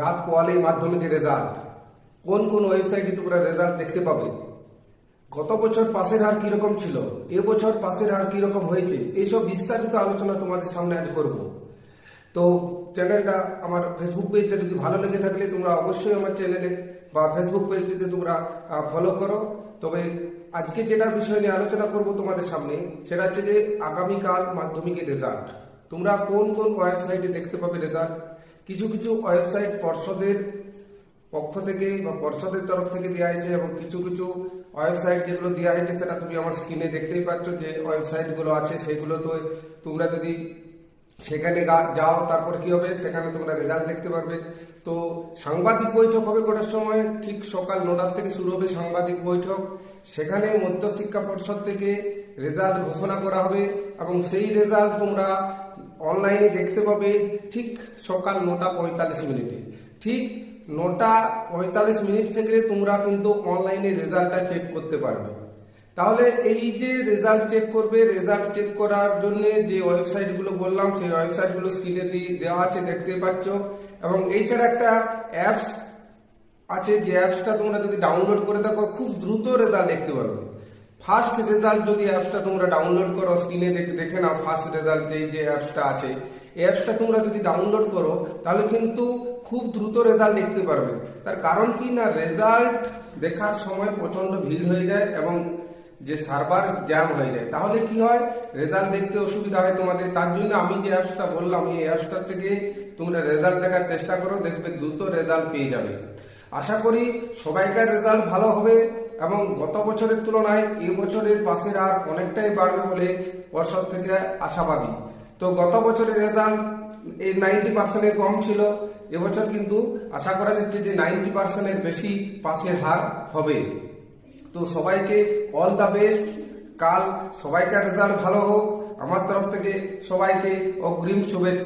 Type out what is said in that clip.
রাত পোয়ালেই মাধ্যমিকের রেজাল্ট কোন কোন ওয়েবসাইটে তোমরা রেজাল্ট দেখতে পাবে? গত বছর পাশের হার কীরকম ছিল? এবছর পাশের হার কীরকম হয়েছে? এইসব বিস্তারিত আলোচনা তোমাদের সামনে আজ করব। তো চ্যানেলটা আমার ফেসবুক পেজটা যদি ভালো লেগে থাকলে তোমরা অবশ্যই আমার চ্যানেলে বা ফেসবুক পেজটিতে তোমরা ফলো করো। তবে আজকে যেটার বিষয় নিয়ে আলোচনা করব তোমাদের সামনে, সেটা হচ্ছে যে আগামীকাল মাধ্যমিকের রেজাল্ট তোমরা কোন কোন ওয়েবসাইটে দেখতে পাবে রেজাল্ট কিছু কিছু ওয়েবসাইট পর্ষদের পক্ষ থেকে বা পর্ষদের তরফ থেকে দেওয়া হয়েছে এবং কিছু কিছু ওয়েবসাইট যেগুলো দেওয়া হয়েছে সেটা তুমি আমার স্ক্রিনে দেখতেই পাচ্ছ যে ওয়েবসাইটগুলো আছে সেগুলো তো তোমরা যদি সেখানে যাও তারপর কি হবে? সেখানে তোমরা রেজাল্ট দেখতে পারবে। তো সাংবাদিক বৈঠক হবে কটার সময়? ঠিক সকাল নটার থেকে শুরু হবে সাংবাদিক বৈঠক। সেখানে মধ্যশিক্ষা পর্ষদ থেকে রেজাল্ট ঘোষণা করা হবে এবং সেই রেজাল্ট তোমরা অনলাইনে দেখতে পাবে ঠিক সকাল নটা পঁয়তাল্লিশ মিনিটে। ঠিক নটা পঁয়তাল্লিশ মিনিট থেকে তোমরা কিন্তু অনলাইনে রেজাল্টটা চেক করতে পারবে। তাহলে এই যে রেজাল্ট চেক করবে, রেজাল্ট চেক করার জন্য যে ওয়েবসাইটগুলো বললাম, সেই ওয়েবসাইটগুলো স্ক্রিনে দেওয়া আছে দেখতে পাচ্ছ। এবং এছাড়া একটা অ্যাপস আছে, যে অ্যাপসটা তোমরা যদি ডাউনলোড করে দেখো খুব দ্রুত রেজাল্ট দেখতে পারবে। ফার্স্ট রেজাল্ট যদি অ্যাপসটা তোমরা ডাউনলোড করো স্ক্রিনে দেখে নাও ফার্স্ট রেজাল্ট যেই যে অ্যাপসটা আছে। এই অ্যাপসটা তোমরা যদি ডাউনলোড করো, তাহলে কিন্তু খুব দ্রুত রেজাল্ট দেখতে পারবে। তার কারণ কি না রেজাল্ট দেখার সময় প্রচণ্ড ভিড় হয়ে যায় এবং যে সার্ভার জ্যাম হয়ে যায়। তাহলে কি হয়? রেজাল্ট দেখতে অসুবিধা হয় তোমাদের। তার জন্য আমি যে অ্যাপসটা বললাম, এই অ্যাপসটা থেকে তোমরা রেজাল্ট দেখার চেষ্টা করো, দেখবে দ্রুত রেজাল্ট পেয়ে যাবে। আশা করি সবাইকার রেজাল্ট ভালো হবে। এবং গত বছরের তুলনায় এই বছরের পাশের আর অনেকটাই বাড়বে বলে পর্ষদ থেকে আশাবাদী। তো গত বছরের রেজাল্ট এই নাইনটি পার্সেন্টের কম ছিল। এবছর কিন্তু আশা করা যাচ্ছে যে নাইনটি পার্সেন্টের বেশি পাশের হার হবে। তো সবাইকে অল দ্য বেস্ট কাল সবাইকার রেজাল্ট ভালো হোক। আমার তরফ থেকে সবাইকে অগ্রিম শুভেচ্ছা।